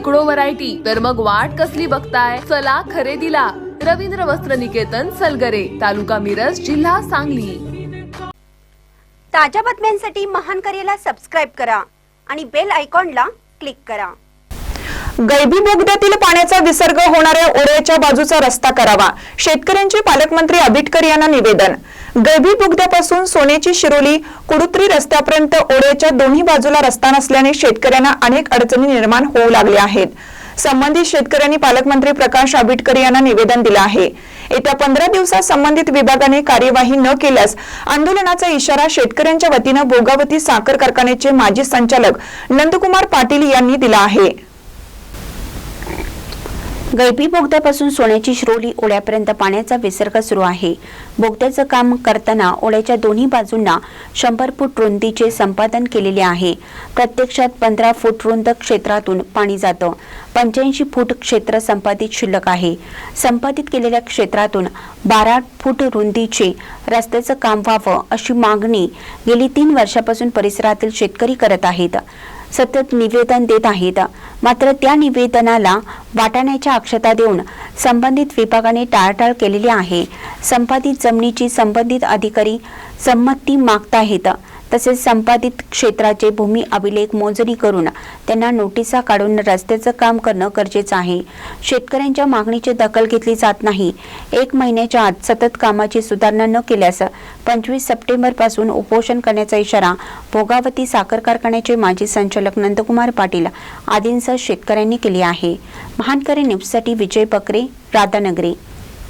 शेकडो व्हरायटी तर मग वाट कसली बघताय? चला खरेदीला. रवींद्र वस्त्र निकेतन सलगरे तालुका मिरज जिल्हा सांगली. ताज्या बातम्यांसाठी महान करेला सबस्क्राईब करा आणि बेल आयकॉनला क्लिक करा. गैबी बोगद्यातील पाण्याचा विसर्ग होणाऱ्या ओढ्याच्या बाजूचा रस्ता करावा. शेतकऱ्यांचे पालकमंत्री आबिटकर यांना निवेदन. गैबी बोगद्यापासून सोन्याची शिरोली कुडुत्री रस्त्यापर्यंत ओढ्याच्या दोन्ही बाजूला रस्ता नसल्याने शेतकऱ्यांना अनेक अडचणी निर्माण होऊ लागल्या आहेत. संबंधित शेतकऱ्यांनी पालकमंत्री प्रकाश आंबेडकर यांना निवेदन दिलं आहे. येत्या पंधरा दिवसात संबंधित विभागाने कार्यवाही न केल्यास आंदोलनाचा इशारा शेतकऱ्यांच्या वतीनं भोगावती साखर कारखान्याचे माजी संचालक नंदकुमार पाटील यांनी दिला आहे. गैबी बोगद्यापासून सोन्याची श्रोली ओढ्यापर्यंत पाण्याचा विसर्ग सुरू आहे. बोगद्याचं काम करताना ओढ्याच्या दोन्ही बाजूंना शंभर फूट रुंदीचे संपादन केलेले आहे. प्रत्यक्षात पंधरा फूट रुंद क्षेत्रातून पाणी जातं. पंच्याऐंशी फूट क्षेत्र संपादित शिल्लक आहे. संपादित केलेल्या क्षेत्रातून बारा फूट रुंदीचे रस्त्याचं काम व्हावं अशी मागणी गेली तीन वर्षापासून परिसरातील शेतकरी करत आहेत. सतत निवेदन देत आहेत. मात्र त्या निवेदनाला वाटाण्याच्या अक्षता देऊन संबंधित विभागाने टाळाटाळ केलेली आहे. संपादित जमिनीची संबंधित अधिकारी संमती मागता मागताहेत. तसेच संपादित क्षेत्राचे भूमी अभिलेख मोजणी करून त्यांना नोटिसा काढून रस्त्याचं काम करणं गरजेचं आहे. शेतकऱ्यांच्या मागणीची दखल घेतली जात नाही. एक महिन्याच्या आत सतत कामाची सुधारणा न केल्यास पंचवीस सप्टेंबरपासून उपोषण करण्याचा इशारा भोगावती साखर कारखान्याचे माजी संचालक नंदकुमार पाटील आदींसह शेतकऱ्यांनी केली आहे. महानकरी न्यूजसाठी विजय बकरे राधानगरी.